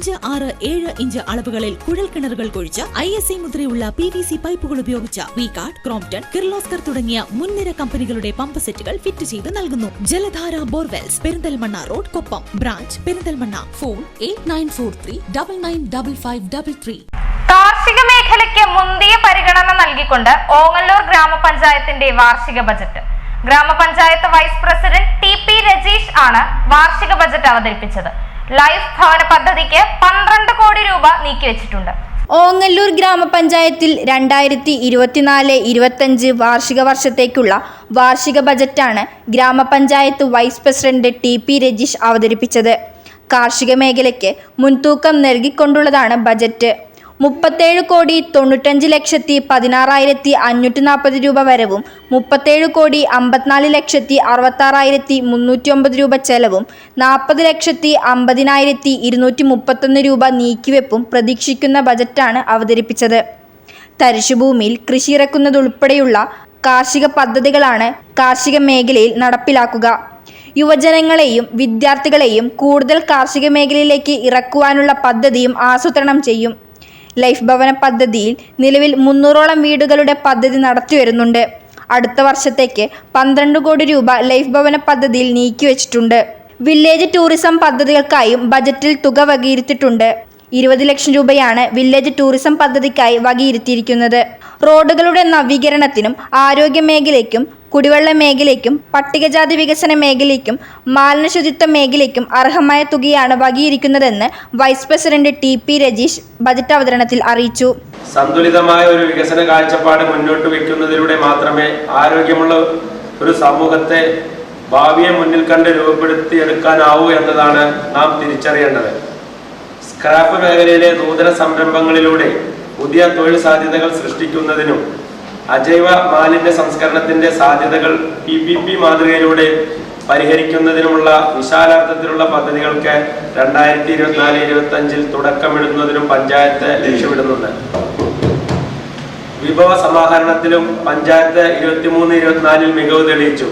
അഞ്ച് ആറ് ഏഴ് ഇഞ്ച് അളവുകളിൽ കുഴൽ കിണറുകൾ കുഴിച്ച് ഐ എസ് ഐ മുദ്രയുള്ള പി വി സി പൈപ്പുകൾ ഉപയോഗിച്ച വി കാർഡ് ക്രോംപ്ടൺ കിർലോസ്കർ തുടങ്ങിയ മുൻനിര കമ്പനികളുടെ പമ്പ് സെറ്റുകൾ ഫിറ്റ് ചെയ്ത് നൽകുന്നു. Jaladhara borewells Perinthalmanna road Koppam branch Perinthalmanna phone eight nine four three double nine double five double three. കാർഷിക മേഖലയ്ക്ക് മുന്തിയ പരിഗണന നൽകിക്കൊണ്ട് ഓങ്ങല്ലൂർ ഗ്രാമപഞ്ചായത്തിന്റെ വാർഷിക ബജറ്റ്. ഗ്രാമപഞ്ചായത്ത് vice president T P Rajeesh ആണ് വാർഷിക ബജറ്റ് അവതരിപ്പിച്ചത്. ലൈഫ് ഭവന പദ്ധതിക്ക് പന്ത്രണ്ട് കോടി രൂപ നീക്കിവെച്ചിട്ടുണ്ട് ഓങ്ങല്ലൂർ ഗ്രാമപഞ്ചായത്തിൽ രണ്ടായിരത്തി ഇരുപത്തിനാല് ഇരുപത്തഞ്ച് വാർഷിക വർഷത്തേക്കുള്ള വാർഷിക ബജറ്റാണ് ഗ്രാമപഞ്ചായത്ത് vice president T P Rajeesh അവതരിപ്പിച്ചത്. കാർഷിക മേഖലയ്ക്ക് മുൻതൂക്കം നൽകിക്കൊണ്ടുള്ളതാണ് ബജറ്റ്. മുപ്പത്തേഴ് കോടി തൊണ്ണൂറ്റഞ്ച് ലക്ഷത്തി പതിനാറായിരത്തി അഞ്ഞൂറ്റി നാൽപ്പത് രൂപ വരവും മുപ്പത്തേഴ് കോടി അമ്പത്തിനാല് ലക്ഷത്തി അറുപത്താറായിരത്തി മുന്നൂറ്റി ഒമ്പത് രൂപ ചെലവും നാൽപ്പത് ലക്ഷത്തി അമ്പതിനായിരത്തി ഇരുന്നൂറ്റി മുപ്പത്തൊന്ന് രൂപ നീക്കിവെപ്പും പ്രതീക്ഷിക്കുന്ന ബജറ്റാണ് അവതരിപ്പിച്ചത്. തരിശുഭൂമിയിൽ കൃഷി ഇറക്കുന്നതുൾപ്പെടെയുള്ള കാർഷിക പദ്ധതികളാണ് കാർഷിക മേഖലയിൽ നടപ്പിലാക്കുക. യുവജനങ്ങളെയും വിദ്യാർത്ഥികളെയും കൂടുതൽ കാർഷിക മേഖലയിലേക്ക് ഇറക്കുവാനുള്ള പദ്ധതിയും ആസൂത്രണം ചെയ്യും. ലൈഫ് ഭവന പദ്ധതിയിൽ നിലവിൽ മുന്നൂറോളം വീടുകളുടെ പദ്ധതി നടത്തിവരുന്നുണ്ട്. അടുത്ത വർഷത്തേക്ക് പന്ത്രണ്ട് കോടി രൂപ ലൈഫ് ഭവന പദ്ധതിയിൽ നീക്കിവെച്ചിട്ടുണ്ട് വില്ലേജ് ടൂറിസം പദ്ധതികൾക്കായും ബജറ്റിൽ തുക വകയിരുത്തിയിട്ടുണ്ട്. ഇരുപത് ലക്ഷം രൂപയാണ് വില്ലേജ് ടൂറിസം പദ്ധതിക്കായി വകയിരുത്തിയിരിക്കുന്നത്. റോഡുകളുടെ നവീകരണത്തിനും ആരോഗ്യ മേഖലയ്ക്കും കുടിവെള്ള മേഖലയ്ക്കും പട്ടികജാതി വികസന മേഖലയ്ക്കും മാലിന്യശുചിത്വ മേഖലയ്ക്കും അർഹമായ തുകയാണ് വകയിരിക്കുന്നതെന്ന് vice president T P Rajeesh budget അവതരണത്തിൽ അറിയിച്ചു. സന്തുലിതമായ ഒരു വികസന കാഴ്ചപ്പാട് മുന്നോട്ട് വെക്കുന്നതിലൂടെ മാത്രമേ ആരോഗ്യമുള്ള ഒരു സമൂഹത്തെ ഭാവിയെ മുന്നിൽ കണ്ട് രൂപപ്പെടുത്തിയെടുക്കാനാവൂ എന്നതാണ് നാം തിരിച്ചറിയേണ്ടത്. സ്ക്രാപ്പ് മേഖലയിലെ നൂതന സംരംഭങ്ങളിലൂടെ പുതിയ തൊഴിൽ സാധ്യതകൾ സൃഷ്ടിക്കുന്നതിനും അജൈവ മാലിന്യ സംസ്കരണത്തിന്റെ സാധ്യതകൾ പി പി പി മാതൃകയിലൂടെ പരിഹരിക്കുന്നതിനുമുള്ള വിശാലാർത്ഥത്തിലുള്ള പദ്ധതികൾക്ക് രണ്ടായിരത്തി ഇരുപത്തിനാല് ഇരുപത്തി അഞ്ചിൽ തുടക്കമിടുന്നതിനും പഞ്ചായത്ത് ലക്ഷ്യമിടുന്നുണ്ട്. വിഭവ സമാഹരണത്തിലും പഞ്ചായത്ത് ഇരുപത്തിമൂന്ന് ഇരുപത്തിനാലിൽ മികവ് തെളിയിച്ചു.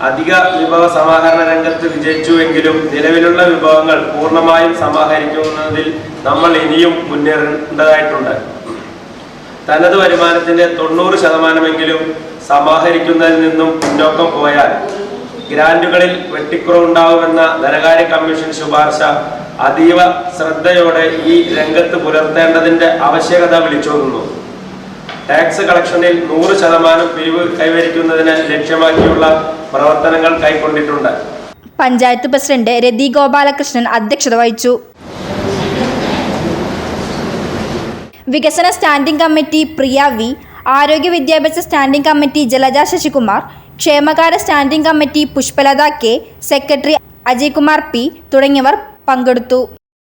അധിക വിഭവ സമാഹരണ രംഗത്ത് വിജയിച്ചുവെങ്കിലും നിലവിലുള്ള വിഭവങ്ങൾ പൂർണമായും സമാഹരിക്കുന്നതിൽ നമ്മൾ ഇനിയും മുന്നേറേണ്ടതായിട്ടുണ്ട്. തനത് വരുമാനത്തിന്റെ തൊണ്ണൂറ് ശതമാനമെങ്കിലും സമാഹരിക്കുന്നതിൽ നിന്നും പിന്നോക്കം പോയാൽ ഗ്രാന്റുകളിൽ വെട്ടിക്കുറവുണ്ടാവുമെന്ന ധനകാര്യ കമ്മീഷൻ ശുപാർശ അതീവ ശ്രദ്ധയോടെ ഈ രംഗത്ത് പുലർത്തേണ്ടതിന്റെ ആവശ്യകത വിളിച്ചോതുന്നു. ടാക്സ് കളക്ഷനിൽ നൂറ് ശതമാനം പിരിവ് കൈവരിക്കുന്നതിന് ലക്ഷ്യമാക്കിയുള്ള പ്രവർത്തനങ്ങൾ കൈക്കൊണ്ടിട്ടുണ്ട്. പഞ്ചായത്ത് പ്രസിഡന്റ് രതി ഗോപാലകൃഷ്ണൻ അധ്യക്ഷത വഹിച്ചു. വികസന സ്റ്റാൻഡിംഗ് കമ്മിറ്റി പ്രിയ വി ആരോഗ്യ വിദ്യാഭ്യാസ സ്റ്റാൻഡിംഗ് കമ്മിറ്റി ജലജ ശശികുമാർ ക്ഷേമകാര്യ standing committee Pushpalatha K secretary Ajaykumar P തുടങ്ങിയവർ പങ്കെടുത്തു.